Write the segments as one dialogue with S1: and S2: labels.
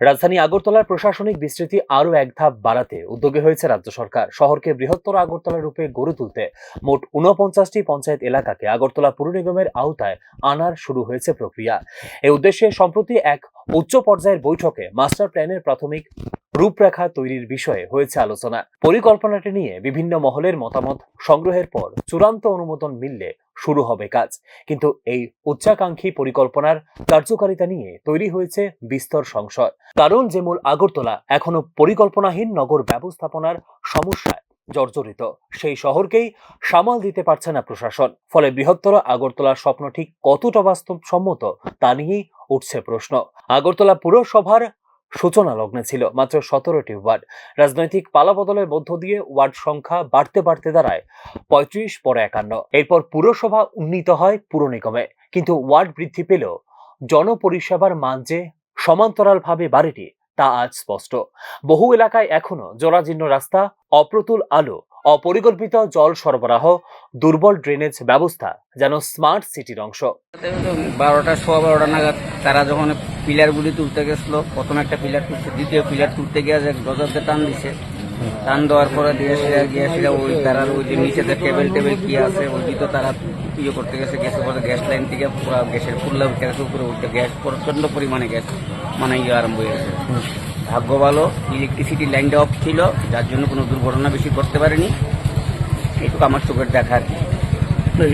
S1: রাজধানী আগরতলার প্রশাসনিক বিস্তৃতি আরও এক ধাপ বাড়াতে উদ্যোগী হয়েছে রাজ্য সরকার। শহরকে বৃহত্তর আগরতলা রূপে গড়ে তুলতে মোট ঊনপঞ্চাশটি পঞ্চায়েত এলাকাকে আগরতলা পুর নিগমের আওতায় আনার শুরু হয়েছে প্রক্রিয়া। এই উদ্দেশ্যে সম্প্রতি এক উচ্চ পর্যায়ের বৈঠকে মাস্টার প্ল্যানের প্রাথমিক রূপরেখা তৈরির বিষয়ে হয়েছে আলোচনা। পরিকল্পনাটি নিয়ে বিভিন্ন মহলের মতামত সংগ্রহের পর চূড়ান্ত অনুমোদন মিললে শুরু হবে কাজ। কিন্তু এই উচ্চাকাঙ্ক্ষী পরিকল্পনার কার্যকারিতা নিয়ে তৈরি হয়েছে বিস্তর সংশয়। কারণ যে মূল আগরতলা এখনও পরিকল্পনাহীন নগর ব্যবস্থাপনার সমস্যায় জর্জরিত। সেই শহরকেই সামাল দিতে পারছে না প্রশাসন। ফলে বৃহত্তর আগরতলার স্বপ্ন ঠিক কতটা বাস্তবসম্মত তা নিয়েই উঠছে প্রশ্ন। আগরতলা পুরসভার সূচনা লগ্নে ছিল মাত্র সতেরোটি ওয়ার্ড। রাজনৈতিক পালাবদলের মধ্য দিয়ে ওয়ার্ড সংখ্যা বাড়তে বাড়তে দাঁড়ায় পঁয়ত্রিশ পরে একান্ন। এরপর পুরসভা উন্নীত হয় পুর নিগমে। কিন্তু ওয়ার্ড বৃদ্ধি পেলেও জনপরিষেবার মান যে সমান্তরালভাবে বাড়েনি তা আজ স্পষ্ট। বহু এলাকায় এখনও জরাজীর্ণ রাস্তা, অপ্রতুল আলো অপরিকল্পিত জল সরবরাহ, দুর্বল ড্রেনেজ ব্যবস্থা যেন স্মার্ট সিটির অংশ।
S2: বারোটা, সোয়া বারোটা নাগাদ তারা যখন পিলারগুলি তুলতে গেছিল, প্রথম একটা পিলার তুলছে, দ্বিতীয় পিলার তুলতে গিয়ে যে টান দিছে, টান দেওয়ার পরে দিয়ে গিয়ে ওই তারার ওই যে নিচেতে টেবিল টেবিল কি আছে ওই তো তারা ইয়ে করতে গেছে, গ্যাসের পরে গ্যাস লাইন থেকে পুরো গ্যাসের ফুল্লা গ্যাস উপরে উঠতে গ্যাস প্রচণ্ড পরিমাণে গ্যাস মানে ইয়ে আরম্ভ হয়ে গেছে। ভাগ্য ভালো ইলেকট্রিসিটি লাইনটা অফ ছিল যার জন্য কোনো দুর্ঘটনা বেশি করতে পারেনি। এইটুকু আমার চোখের দেখা আর কি।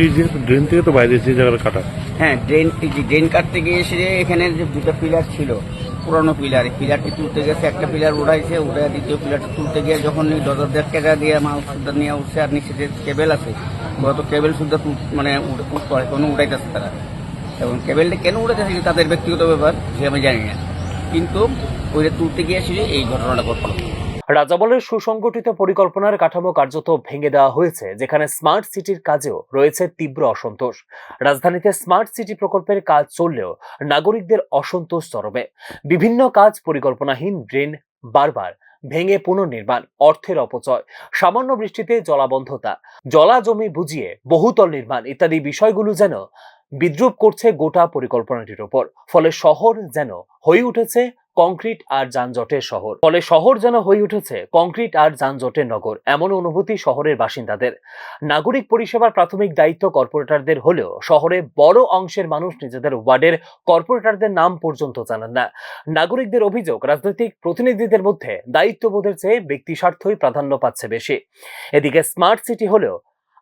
S3: এই যে ড্রেন থেকে তো বাইরে এসে জায়গাটা কাটা।
S2: হ্যাঁ ড্রেন এই যে ড্রেন কাটতে গিয়ে এসে এখানে যে দুটো পিলার ছিল পুরনো পিলার এই পিলারটি তুলতে গেছে একটা পিলার উড়াইছে উড়ে দ্বিতীয় পিলারটা তুলতে গিয়ে যখন এই ডজর দেড় টাকা দিয়ে মাল সুদ্ধা নিয়ে উঠছে আর নিচে যে কেবেল আছে ওরা তো কেবেল সুদ্ধা মানে কোনো উড়াইতেছে তারা। এবং কেবেলটা কেন উড়াইতেছে এটা তাদের ব্যক্তিগত ব্যাপার সে আমি জানি না। কিন্তু তুলতে এই ঘটনাটা ঘটলো।
S1: রাজাবলের সুসংগঠিত পরিকল্পনার কাঠামো কার্যত ভেঙে দেওয়া হয়েছে, যেখানে স্মার্ট সিটির কাজেও রয়েছে তীব্র অসন্তোষ। রাজধানীতে স্মার্ট সিটি প্রকল্পের কাজ চললেও নাগরিকদের অসন্তোষ চরমে। বিভিন্ন কাজ পরিকল্পনাহীন ড্রেন বারবার ভেঙে পুনর্নির্মাণ, অর্থের অপচয়, সামান্য বৃষ্টিতে জলাবন্ধতা জলা জমি বুঝিয়ে বহুতল নির্মাণ ইত্যাদি বিষয়গুলো যেন বিদ্রুপ করছে গোটা পরিকল্পনাটির ওপর, ফলে শহর যেন হয়ে উঠেছে কংক্রিট আর যানজটের শহর। ফলে শহর যেন হয়ে উঠেছে কংক্রিট আর যানজটের নগর, এমন অনুভূতি শহরের বাসিন্দাদের। নাগরিক পরিষেবার প্রাথমিক দায়িত্ব কর্পোরেটরদের হলেও শহরে বড় অংশের মানুষ নিজেদের ওয়ার্ডের কর্পোরেটরদের নাম পর্যন্ত জানান না। নাগরিকদের অভিযোগ, রাজনৈতিক প্রতিনিধিদের মধ্যে দায়িত্ববোধের চেয়ে ব্যক্তি স্বার্থই প্রাধান্য পাচ্ছে বেশি। এদিকে স্মার্ট সিটি হলেও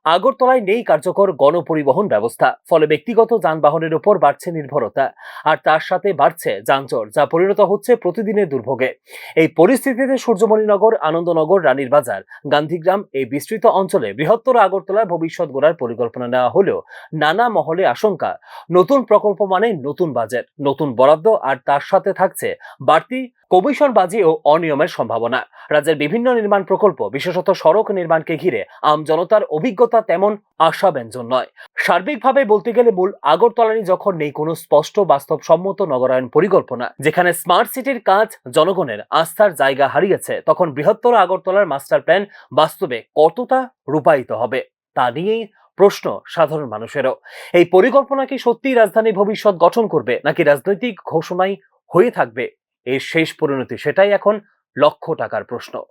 S1: আগরতলায় নেই কার্যকর গণপরিবহন ব্যবস্থা, ফলে ব্যক্তিগত যানবাহনের উপর বাড়ছে নির্ভরতা, আর তার সাথে বাড়ছে যানজট, যা পরিণত হচ্ছে প্রতিদিনের দুর্ভোগে। এই পরিস্থিতিতে সূর্যমণিনগর, আনন্দনগর রানীর বাজার গান্ধীগ্রাম এই বিস্তৃত অঞ্চলে বৃহত্তর আগরতলার ভবিষ্যৎ গড়ার পরিকল্পনা নেওয়া হলেও নানা মহলে আশঙ্কা। নতুন প্রকল্প মানে নতুন বাজেট, নতুন বরাদ্দ, আর তার সাথে থাকছে বাড়তি কমিশন বাজি ও অনিয়মের সম্ভাবনা। রাজ্যের বিভিন্ন নির্মাণ প্রকল্প, বিশেষত সড়ক নির্মাণকে ঘিরে আম জনতার অভিজ্ঞতা তেমন আশাব্যঞ্জন নয়। সার্বিকভাবে বলতে গেলে মূল আগরতলারই যখন নেই কোনো স্পষ্ট বাস্তবসম্মত নগরায়ণ পরিকল্পনা, যেখানে স্মার্ট সিটির কাজ জনগণের আস্থার জায়গা হারিয়েছে, তখন বৃহত্তর আগরতলার মাস্টার প্ল্যান বাস্তবে কতটা রূপায়িত হবে, তা নিয়েই প্রশ্ন সাধারণ মানুষেরও। এই পরিকল্পনা কি সত্যিই রাজধানী ভবিষ্যৎ গঠন করবে, নাকি রাজনৈতিক ঘোষণাই হয়ে থাকবে? এর শেষ পরিণতি সেটাই এখন লক্ষ টাকার প্রশ্ন।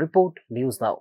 S1: Report news now.